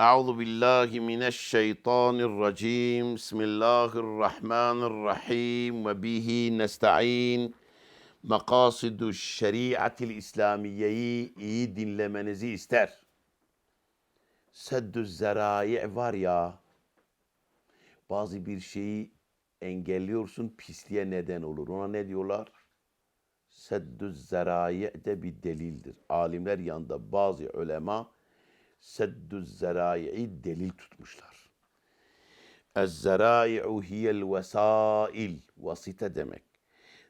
أعوذ بالله من الشيطان الرجيم بسم الله الرحمن الرحيم وبه نستعين Makasidu şeriatil İslamiye'yi iyi dinlemenizi ister. Seddü zerai var ya, bazı bir şeyi engelliyorsun, pisliğe neden olur. Ona ne diyorlar? Seddü zerai de bir delildir. Alimler yanında bazı ulema seddü zerai'i delil tutmuşlar. Ez-zerai'u hiyel vesail. Vasite demek.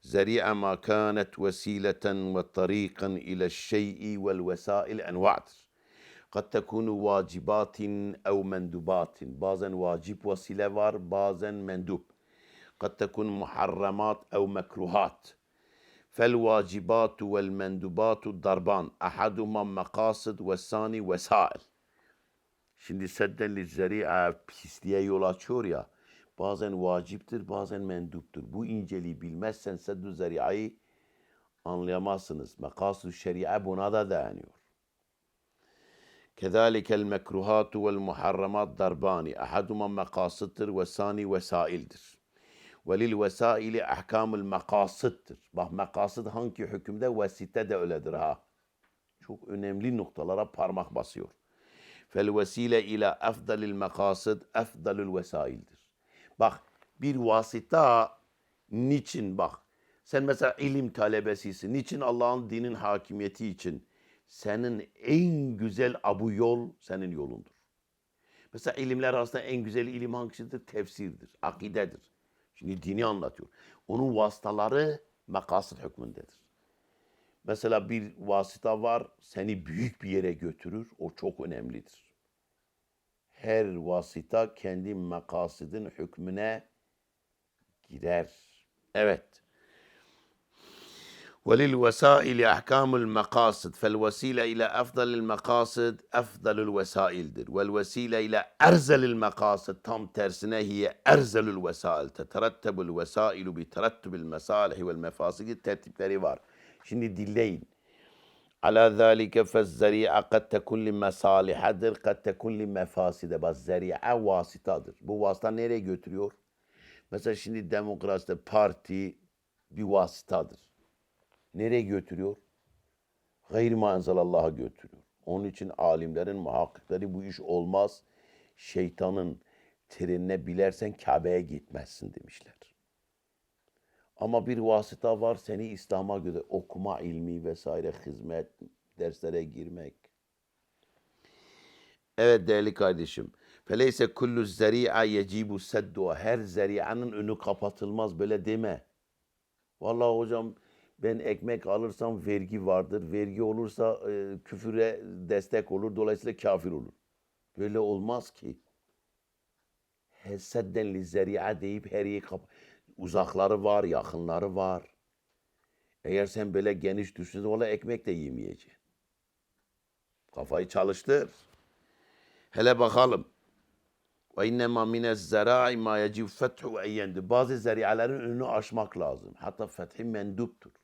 Zeri'a ma kanet vesileten ve tariqan ila şey'i vel vesail enva'dır. قد تكون واجبات أو مندوبات bazen vacip vasile var bazen mendup قد تكون محرمات أو مكروهات فالواجبات والمندوبات ضربان أحدهما مقاصد والثاني وسائل Şimdi sedden li zeri'a pisliğe yol açıyor ya. Bazen vaciptir, bazen menduptur. Bu inceliği bilmezsen seddü zeri'ayı anlayamazsınız. Mekasud şeria buna da dayanıyor. Kezalike el mekruhatu vel muharramat darbani. Ahaduma mekasıttır ve sani vesaildir. Velil vesaili ahkamul mekasıttır. Bak mekasıd hangi hükümde vesite de öyledir ha. Çok önemli noktalara parmak basıyor. Fel vesile ila afdalil mekasıd afdalul vesaildir. Bak bir vasıta niçin bak. Sen mesela ilim talebesisin. Niçin Allah'ın dinin hakimiyeti için? Senin en güzel abu yol senin yolundur. Mesela ilimler arasında en güzel ilim hangisidir? Tefsirdir, akidedir. Şimdi dini anlatıyor. Onun vasıtaları makasıt hükmündedir. Mesela bir vasıta var seni büyük bir yere götürür. O çok önemlidir. Her vasıta kendi makasidin hükmüne girer. Evet. وللوسائل أحكام المقاصد فالوسيلة إلى أفضل المقاصد أفضل الوسائل والوسيلة إلى أرزل المقاصد tam tersine هي أرزل الوسائل تترتب الوسائل بترتب المصالح والمفاسد tertipleri var. Şimdi dinleyin. على ذلك فالزريعة قد تكون لمصالحdır قد تكون لمفاسد bak zeri'a vasıtadır. Bu vasıta nereye götürüyor? Mesela şimdi demokraside parti bir vasıtadır. Nereye götürüyor? Gayri manzalallahu götürüyor. Onun için alimlerin muhakkikleri bu iş olmaz. Şeytanın trenine bilersen Kabe'ye gitmezsin demişler. Ama bir vasıta var seni İslam'a göre okuma ilmi vesaire hizmet, derslere girmek. Evet değerli kardeşim. Feleyse kullu zeri'a yecibu seddu. Her zeri'anın önü kapatılmaz böyle deme. Vallahi hocam ben ekmek alırsam vergi vardır. Vergi olursa e, küfüre destek olur. Dolayısıyla kafir olur. Böyle olmaz ki. Hessedden li zeri'a deyip her yeri uzakları var, yakınları var. Eğer sen böyle geniş düşünsen valla ekmek de yemeyeceksin. Kafayı çalıştır. Hele bakalım. Ve innema minez zerai ma yecib fethu eyyendi. Bazı zeri'alerin önünü aşmak lazım. Hatta fethi menduptur.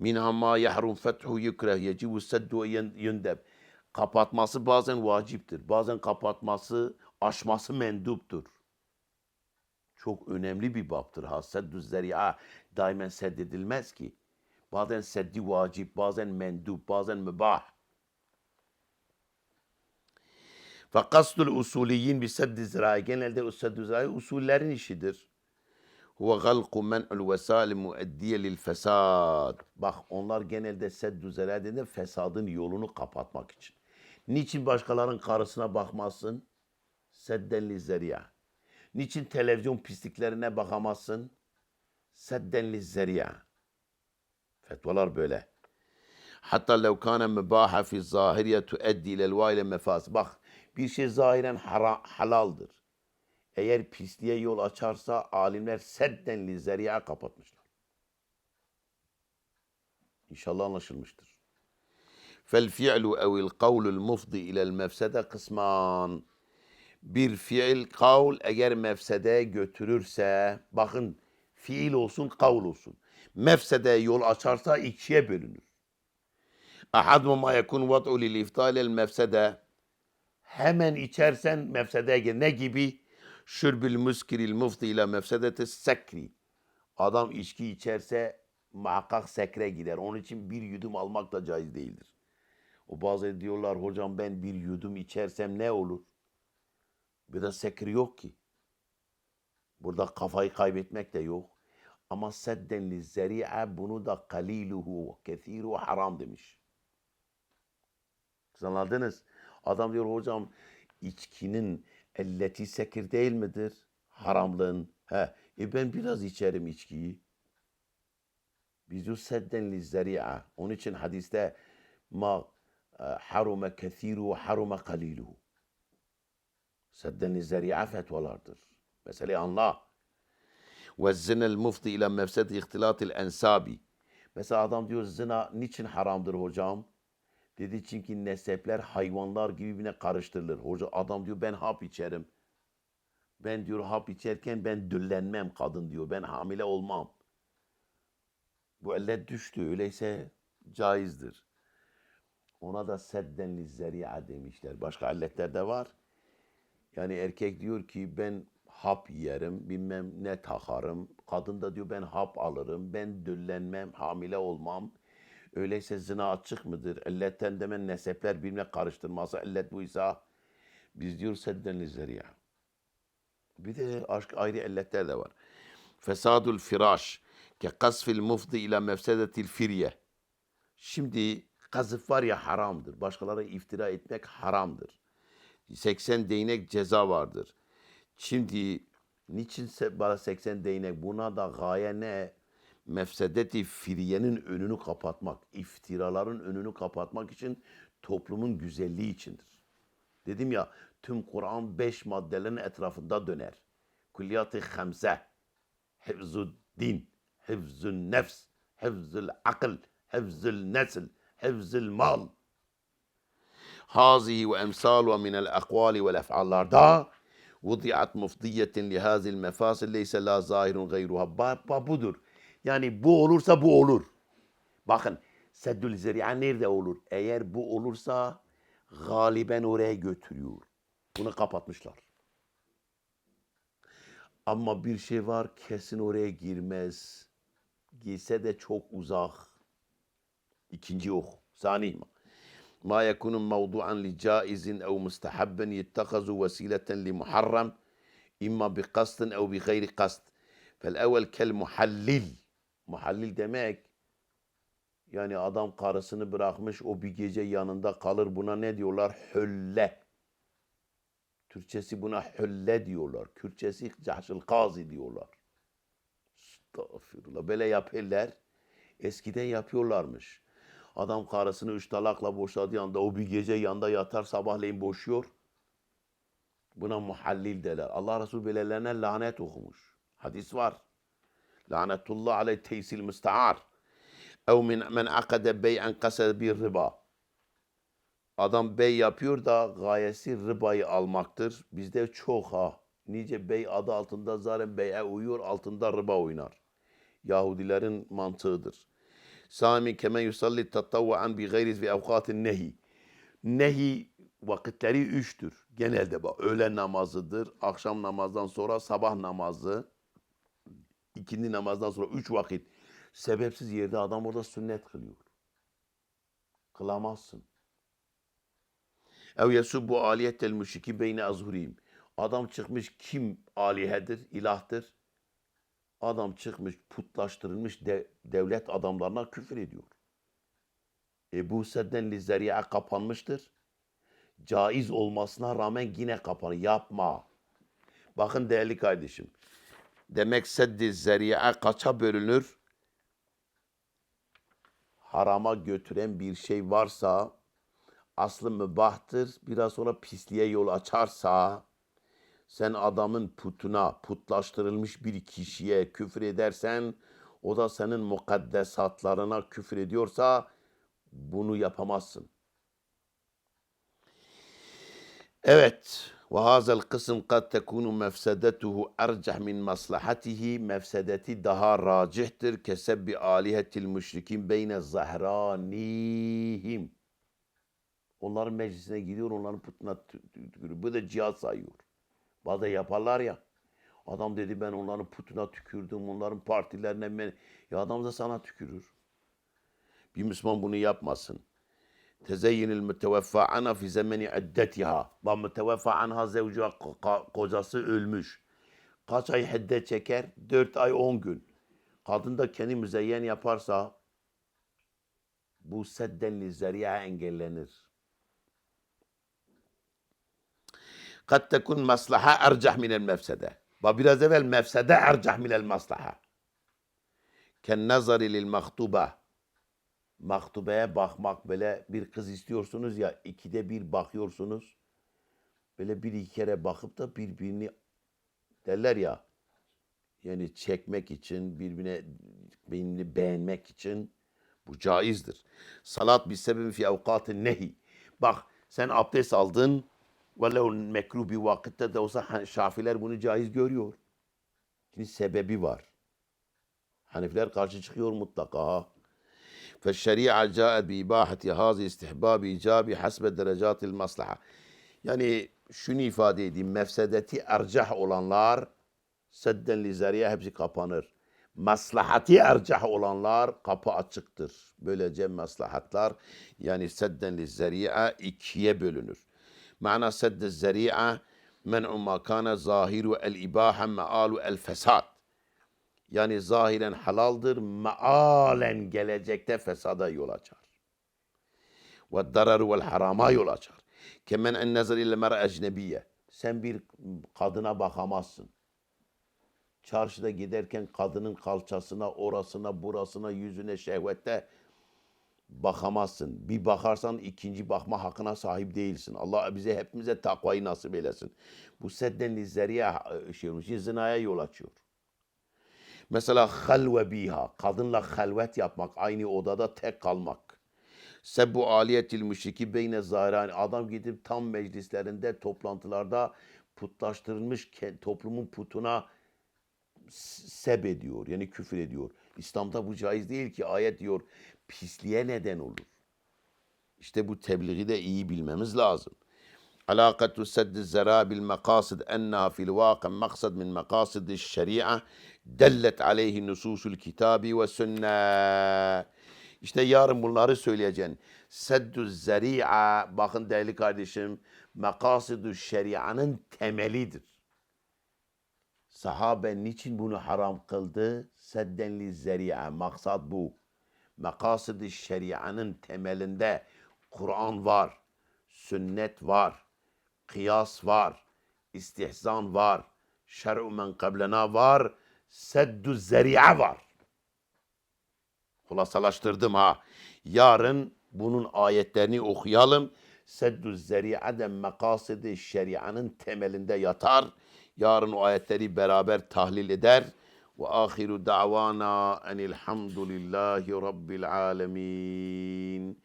Minha ma yahrum fethu yukreh yecibu seddu yundeb. Kapatması bazen vaciptir. Bazen kapatması, aşması menduptur. Çok önemli bir baptır. Ha seddü zeri'a daimen seddedilmez ki. Bazen seddi vacip, bazen mendup, bazen mübah. Ve kasdul usuliyin bi seddi zira'i. Genelde seddü zira'i usullerin işidir. Huve galqu men'ul vesali mueddiye lil fesad. Bak onlar genelde seddü dediğinde fesadın yolunu kapatmak için. Niçin başkalarının karısına bakmazsın? Sedden li zeri'a. Niçin televizyon pisliklerine bakamazsın? Sedden li zeri'a. Fetvalar böyle. Hatta lev kâne mübâhe fi zâhiriye tueddi ilel vâile mefâs. Bak bir şey zahiren hara, halaldır. Eğer pisliğe yol açarsa alimler sedden li zeri'a kapatmışlar. İnşallah anlaşılmıştır. Fi'lu evil kavlul mufdi ilel mefsede kısman. Bir fiil kavl eğer mefsedeye götürürse bakın fiil olsun kavl olsun. Mefsedeye yol açarsa ikiye bölünür. Yekun vat'u lil iftal el mefsede Hemen içersen mefsedeye gir. Ne gibi? Şürbül muskiril mufti ile mefsedeti sekri. Adam içki içerse muhakkak sekre gider. Onun için bir yudum almak da caiz değildir. O bazı diyorlar hocam ben bir yudum içersem ne olur? Bir de sekri yok ki. Burada kafayı kaybetmek de yok. Ama sedden zeri'a bunu da kaliluhu kethiru haram demiş. Siz anladınız? Adam diyor hocam içkinin elleti sekir değil midir? Haramlığın. He. E ben biraz içerim içkiyi. Biz diyor sedden li zeri'a. Onun için hadiste ma e, harume kethiru harume kaliluhu. Sedden li zeri'a fetvalardır. Meseleyi anla. Ve zinel mufti ile mefsedi ihtilatil ensabi. Mesela adam diyor zina niçin haramdır hocam? Dedi çünkü nesepler hayvanlar birbirine karıştırılır. Hoca adam diyor ben hap içerim. Ben diyor hap içerken ben döllenmem kadın diyor. Ben hamile olmam. Bu elle düştü. Öyleyse caizdir. Ona da sedden lizzeri'a demişler. Başka illetler de var. Yani erkek diyor ki ben hap yerim, bilmem ne takarım. Kadın da diyor ben hap alırım, ben döllenmem, hamile olmam. Öyleyse zina açık mıdır? Illetten demen nesepler birbirine karıştırması. Illet buysa biz diyor sedden lizzeri'a. Bir de aşk ayrı illetler de var. Fesadul firaş ke kasfil mufdi ile mefsedetil firye. Şimdi kazıf var ya haramdır. Başkalarına iftira etmek haramdır. 80 değnek ceza vardır. Şimdi niçin bana 80 değnek? Buna da gaye ne? Mefsedeti firyenin önünü kapatmak, iftiraların önünü kapatmak için toplumun güzelliği içindir. Dedim ya tüm Kur'an beş maddelerin etrafında döner. Kulliyat-ı hamse, din, hifzul nefs, hifzul akıl, hifzul nesil, hifzul mal. Hazihi ve emsalu minel akvali vel ef'allarda vudiat mufdiyetin lihazil mefasil leyse la zahirun gayruha. Ba, ba budur. Yani bu olursa bu olur. Bakın seddül zeri'a nerede olur? Eğer bu olursa galiben oraya götürüyor. Bunu kapatmışlar. Ama bir şey var kesin oraya girmez. Girse de çok uzak. İkinci ok. Sani mi? ما يكون موضوعا لجائز أو مستحب يتخذ وسيلة لمحرم إما بقصد أو بغير قصد فالأول كالمحلل Mahallil demek yani adam karısını bırakmış o bir gece yanında kalır buna ne diyorlar? Hölle. Türkçesi buna hölle diyorlar. Kürtçesi cahşıl kazi diyorlar. Estağfirullah. Böyle yapıyorlar. Eskiden yapıyorlarmış. Adam karısını üç talakla boşadığı anda o bir gece yanda yatar sabahleyin boşuyor. Buna muhallil derler. Allah Resulü belelerine lanet okumuş. Hadis var. Lanetullah aleyh teysil müsta'ar. Ev min men akade bey'en kased bir riba. Adam bey yapıyor da gayesi ribayı almaktır. Bizde çok ha. Nice bey adı altında zaten bey'e uyuyor, altında riba oynar. Yahudilerin mantığıdır. Sami keme yusalli tatavvuan bi gayri fi avkatin nehi. Nehi vakitleri üçtür. Genelde bak öğlen namazıdır, akşam namazdan sonra sabah namazı, ikindi namazdan sonra üç vakit. Sebepsiz yerde adam orada sünnet kılıyor. Kılamazsın. Ev yesubbu aliyetel müşriki beyne azhurihim. Adam çıkmış kim alihedir, ilahtır? Adam çıkmış putlaştırılmış de- devlet adamlarına küfür ediyor. Ebu Sedden Lizzeriye kapanmıştır. Caiz olmasına rağmen yine kapanır. Yapma. Bakın değerli kardeşim. Demek seddi zeriye kaça bölünür? Harama götüren bir şey varsa aslı mübahtır. Biraz sonra pisliğe yol açarsa sen adamın putuna, putlaştırılmış bir kişiye küfür edersen, o da senin mukaddesatlarına küfür ediyorsa bunu yapamazsın. Evet. Hazel kısım kad tekunu mefsedetuhu ercah min maslahatihi mefsedeti daha racihtir kesebbi alihetil müşrikin beyne zahranihim. Onların meclisine gidiyor, onların putuna tü- tü- tükürüyor. Bu da cihaz sayıyor. Bazı yaparlar ya. Adam dedi ben onların putuna tükürdüm, onların partilerine ben... Ya adam da sana tükürür. Bir Müslüman bunu yapmasın. Tezeyyinil müteveffa ana fi zemeni iddetiha. Bak müteveffa anha zevcuha ko- kocası ölmüş. Kaç ay hiddet çeker? Dört ay on gün. Kadın da kendi müzeyyen yaparsa bu sedden li zeriya engellenir. Kad tekun maslaha ercah minel mefsede. Bak biraz evvel mefsede ercah minel maslaha. Ken nazari lil maktuba. Maktubeye bakmak böyle bir kız istiyorsunuz ya ikide bir bakıyorsunuz. Böyle bir iki kere bakıp da birbirini derler ya yani çekmek için birbirine birbirini beğenmek için bu caizdir. Salat bir sebebi fi avkatı nehi. Bak sen abdest aldın velev mekruh bir vakitte de olsa Han- Şafiler bunu caiz görüyor. Çünkü sebebi var. Hanifiler karşı çıkıyor mutlaka. ha. فالشريعة جاءت بإباحة هذا استحباب إيجابي حسب درجات المصلحة. Yani şunu ifade edeyim. Mefsedeti ercah olanlar sedden li zariye hepsi kapanır. Maslahati ercah olanlar kapı açıktır. Böylece maslahatlar yani sedden li zariye ikiye bölünür. Mana sedde zariye men'u ma kana zahiru el ibaha mealu el fesad. Yani zahiren halaldır, mealen gelecekte fesada yol açar. Ve dararu vel harama yol açar. Kemen en nazar ile mer ecnebiye. Sen bir kadına bakamazsın. Çarşıda giderken kadının kalçasına, orasına, burasına, yüzüne, şehvette bakamazsın. Bir bakarsan ikinci bakma hakkına sahip değilsin. Allah bize hepimize takvayı nasip eylesin. Bu sedden lizzeriye şey zinaya yol açıyor. Mesela halve biha, kadınla halvet yapmak, aynı odada tek kalmak. Sebbu aliyetil müşriki beyne zahirani. Adam gidip tam meclislerinde, toplantılarda putlaştırılmış toplumun putuna seb ediyor. Yani küfür ediyor. İslam'da bu caiz değil ki. Ayet diyor pisliğe neden olur. İşte bu tebliği de iyi bilmemiz lazım. Alakatu seddi zera bil makasid enna fil vaka maksad min makasid şeria dellet aleyhi nususul kitabi ve sünne. İşte yarın bunları söyleyeceksin. Seddü zeri'a, bakın değerli kardeşim, makasidü şerianın temelidir. Sahabe niçin bunu haram kıldı? Seddenli zeri'a, maksat bu. Makasidü şerianın temelinde Kur'an var, sünnet var, kıyas var, istihzan var, şer'u men kablena var, seddü zeri'a var. Hulasalaştırdım ha. Yarın bunun ayetlerini okuyalım. Seddü zeri'a de makasıd-ı şerianın temelinde yatar. Yarın o ayetleri beraber tahlil eder. Ve ahiru da'vana enilhamdülillahi rabbil alemin.